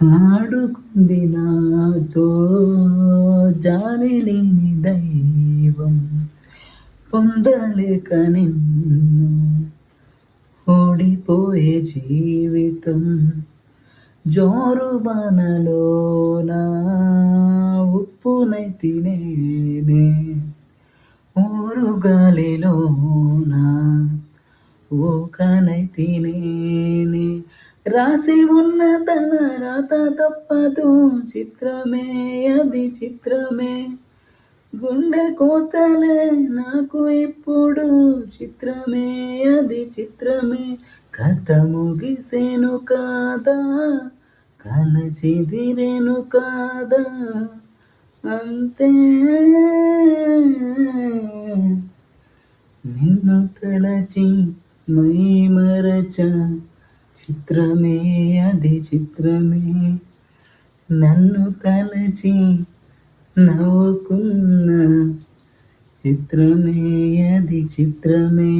ఆడుకుంది నాతో. జాలి లేని దైవం పొందలేక నిన్ను ఓడిపోయే జీవితం జోరు బాణలోన ఉప్పునై తినేనే. ఊరు గాలిలోన ఊకనై తినే రాసి ఉన్న తన రాత తప్పదు. చిత్రమే అది చిత్రమే. గుండె కోతలే నాకు ఇప్పుడు చిత్రమే అది చిత్రమే. కథ ముగిసేను కాదా? కలచిదిరేను కాదా? అంతే. నిన్ను తలచి మై మరచ చిత్రమే అది చిత్రమే. నన్ను తలచి నవ్వుకున్న చిత్రమే అది చిత్రమే.